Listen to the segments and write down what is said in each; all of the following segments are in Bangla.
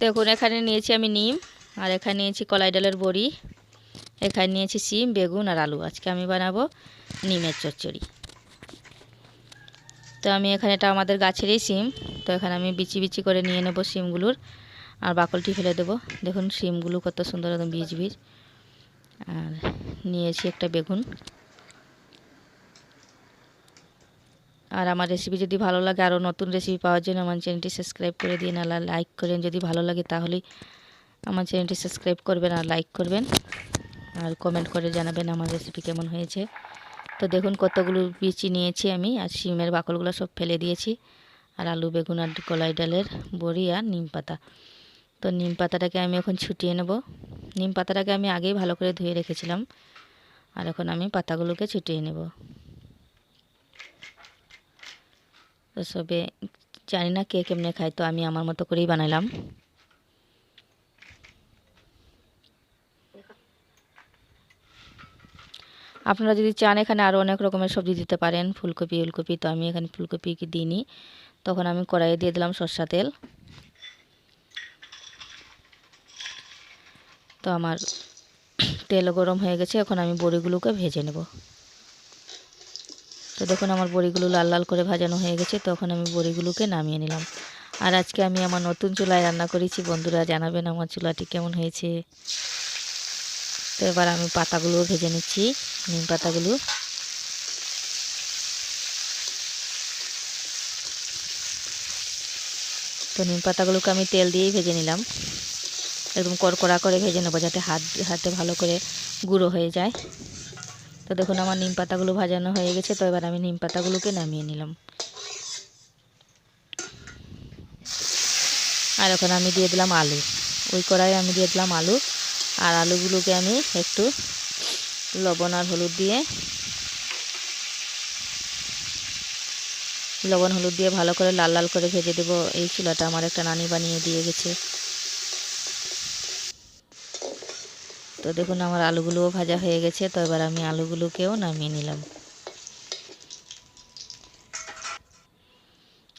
তো এখন এখানে নিয়েছি আমি নিম, আর এখানে নিয়েছি কলাই ডালের বড়ি, এখানে নিয়েছি সিম বেগুন আর আলু। আজকে আমি বানাবো নিমের চচ্চড়ি। তো আমি এখানে এটা আমাদের গাছেরই সিম তো এখানে আমি বিচি বিচি করে নিয়ে নেব সিমগুলোর আর বাকলটি ফেলে দেবো। দেখুন সিমগুলো কত সুন্দর একদম বীজ বীজ আর নিয়েছি একটা বেগুন। আর আমার রেসিপি যদি ভালো লাগে আরও নতুন রেসিপি পাওয়ার জন্য আমার চ্যানেলটি সাবস্ক্রাইব করে দিন আর লাইক করেন যদি ভালো লাগে তাহলেই আমার চ্যানেলটি সাবস্ক্রাইব করবেন আর লাইক করবেন। আর কমেন্ট করে জানাবেন আমার রেসিপি কেমন হয়েছে। তো দেখুন কতগুলো বিচি নিয়েছি আমি, আর শিমের বাকলগুলো সব ফেলে দিয়েছি। আর আলু, বেগুন, আর কলাই ডালের বড়ি আর নিম পাতা। তো নিম পাতাটাকে আমি এখন ছুটিয়ে নেব। নিম পাতাটাকে আমি আগেই ভালো করে ধুয়ে রেখেছিলাম। আর এখন আমি পাতাগুলোকে ছুটিয়ে নেব। তো সবে জানি না কে কেমনে খায়, তো আমি আমার মতো করেই বানালাম আপনারা যদি চান এখানে আরও অনেক রকমের সবজি দিতে পারেন, ফুলকপি, উলকপি, তো আমি এখানে ফুলকপি দিইনি। তখন আমি কড়াইয়ে দিয়ে দিলাম সর্ষা তেল। তো আমার তেল গরম হয়ে গেছে, এখন আমি বড়িগুলোকে ভেজে নেব। তো দেখুন, আমার বড়িগুলো লাল লাল করে ভাজানো হয়ে গেছে, তখন আমি বড়িগুলোকে নামিয়ে নিলাম। আর আজকে আমি আমার নতুন চুলায় রান্না করেছি, বন্ধুরা জানাবেন আমার চুলাটি কেমন হয়েছে। তো এবার আমি পাতাগুলো ভেজে নিচ্ছি, নিম পাতাগুলো। তো নিম পাতাগুলোকে আমি তেল দিয়েই ভেজে নিলাম। একদম কড়কড়া করে ভেজে নেব, যাতে হাত, হাতে ভালো করে গুঁড়ো হয়ে যায়। তো দেখুন, আমার নিম পাতাগুলো ভাজানো হয়ে গেছে, তো এবার আমি নিম পাতাগুলোকে নামিয়ে নিলাম। আর এখন আমি দিয়ে দিলাম আলু। ওই কড়াই আমি দিয়ে দিলাম আলু। আর আলুগুলোকে আমি একটু লবণ আর হলুদ দিয়ে, লবণ হলুদ দিয়ে ভালো করে লাল লাল করে ভেজে দেবো। এই চুলাটা আমার একটা নানি বানিয়ে দিয়ে গেছে। তো দেখুন আমার আলুগুলোও ভাজা হয়ে গেছে, তো এবার আমি আলুগুলোকেও নামিয়ে নিলাম।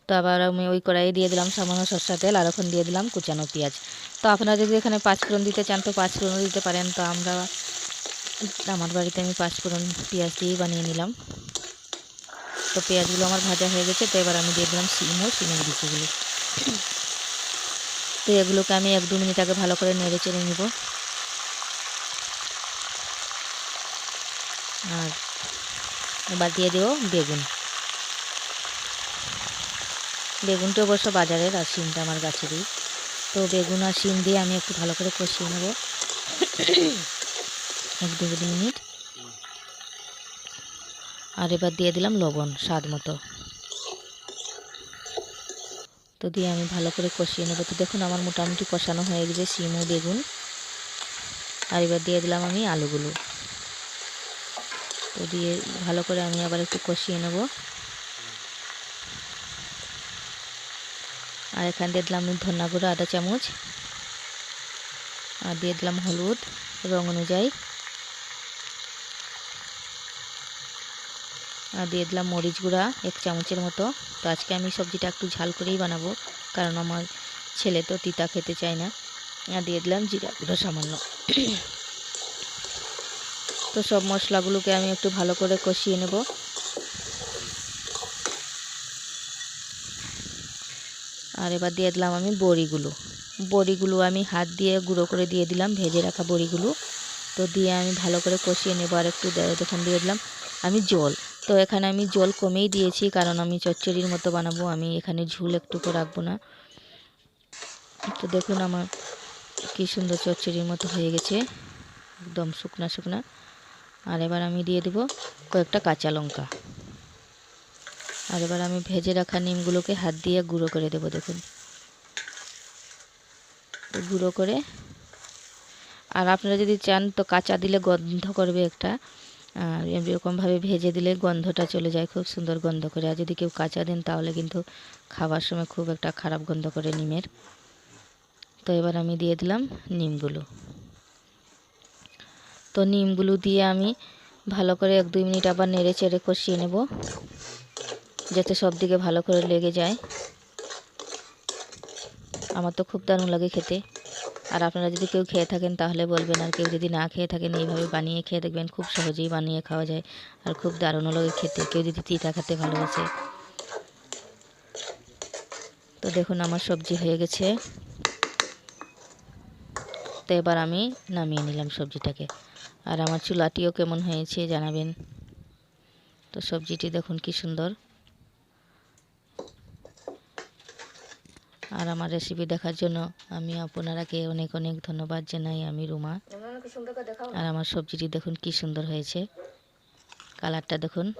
তো আবার আমি ওই কড়াইয়ে দিয়ে দিলাম সামান্য সর্ষা তেল, আর এখন দিয়ে দিলাম কুচানো পেঁয়াজ। তো আপনারা যদি এখানে পাঁচফোড়ন দিতে চান, তো পাঁচফোড়নও দিতে পারেন। তো আমরা, আমার বাড়িতে আমি পাঁচফোড়ন পেঁয়াজ দিয়েই বানিয়ে নিলাম। তো পেঁয়াজগুলো আমার ভাজা হয়ে গেছে, তো এবার আমি দিয়ে দিলাম সিম ও সিমের বিচিগুলো তো এগুলোকে আমি এক দু মিনিট আগে ভালো করে নেড়ে চেড়ে নিব আর এবার দিয়ে দেবো বেগুন। বেগুনটা অবশ্য বাজারের, আর সিমটা আমার গাছেরই। তো বেগুন আর শিম দিয়ে আমি একটু ভালো করে কষিয়ে নেব। এক দু মিনিট। আর এবার দিয়ে দিলাম লবণ, স্বাদ মতো। তো দিয়ে আমি ভালো করে কষিয়ে নেব। তো দেখুন আমার মোটামুটি কষানো হয়ে গেছে শিম ও বেগুন। আর এবার দিয়ে দিলাম আমি আলুগুলো। তো দিয়ে ভালো করে আমি আবার একটু কষিয়ে নেব। আর এখান দিয়ে দিলাম ধনা গুঁড়ো আধা চামচ। আর দিয়ে দিলাম হলুদ রং অনুযায়ী। আর দিয়ে দিলাম মরিচ গুঁড়া এক চামচের মতো। তো আজকে আমি সবজিটা একটু ঝাল করেই বানাবো, কারণ আমার ছেলে তো তিতা খেতে চায় না। আর দিয়ে দিলাম জিরা গুঁড়ো সামান্য। তো সব মশলাগুলোকে আমি একটু ভালো করে কষিয়ে নেব। আর এবার দিয়ে দিলাম আমি বড়িগুলো। বড়িগুলো আমি হাত দিয়ে গুঁড়ো করে দিয়ে দিলাম, ভেজে রাখা বড়িগুলো। তো দিয়ে আমি ভালো করে কষিয়ে নেব আর একটু দেখুন, দিয়ে দিলাম আমি জল। তো এখানে আমি জল কমেই দিয়েছি, কারণ আমি চচ্চড়ির মতো বানাবো, আমি এখানে ঝুল একটু একটুকু রাখব না। তো দেখুন আমার কী সুন্দর চচ্চড়ির মতো হয়ে গেছে, একদম শুকনা শুকনা। আর এবার আমি দিয়ে দেব কয়েকটা কাঁচা লঙ্কা। আর এবার আমি ভেজে রাখা নিমগুলোকে হাত দিয়ে গুঁড়ো করে দেব, দেখুন। গুঁড়ো করে। আর আপনারা যদি চান তো কাঁচা দিলে গন্ধ করবে একটা। আর এরকমভাবে ভেজে দিলে গন্ধটা চলে যায়, খুব সুন্দর গন্ধ করে। আর যদি কেউ কাঁচা দেন তাহলে কিন্তু খাবার সময় খুব একটা খারাপ গন্ধ করে নিমের। তো এবার আমি দিয়ে দিলাম নিমগুলো। তো নিমগুলো দিয়ে আমি ভালো করে এক দুই মিনিট আবার নেড়ে চেড়ে কষিয়ে নেব, যাতে সব দিকে ভালো করে লেগে যায়। আমার তো খুব দারুণ লাগে খেতে। আর আপনারা যদি কেউ খেয়ে থাকেন তাহলে বলবেন, আর কেউ যদি না খেয়ে থাকেন, এইভাবে বানিয়ে খেয়ে দেখবেন খুব সহজেই বানিয়ে খাওয়া যায়। আর খুব দারুণও লাগে খেতে, কেউ যদি তিতা খেতে ভালোবাসে। তো দেখুন, আমার সবজি হয়ে গেছে। তো এবার আমি নামিয়ে নিলাম সবজিটাকে। আর আমার চুলাটিও কেমন হয়েছে জানাবেন। তো সবজিটি দেখুন কি সুন্দর। আর আমার রেসিপি দেখার জন্য আমি আপনারাকে অনেক অনেক ধন্যবাদ জানাই আমি রুমা। আর আমার সবজিটি দেখুন কি সুন্দর হয়েছে। কালারটা দেখুন।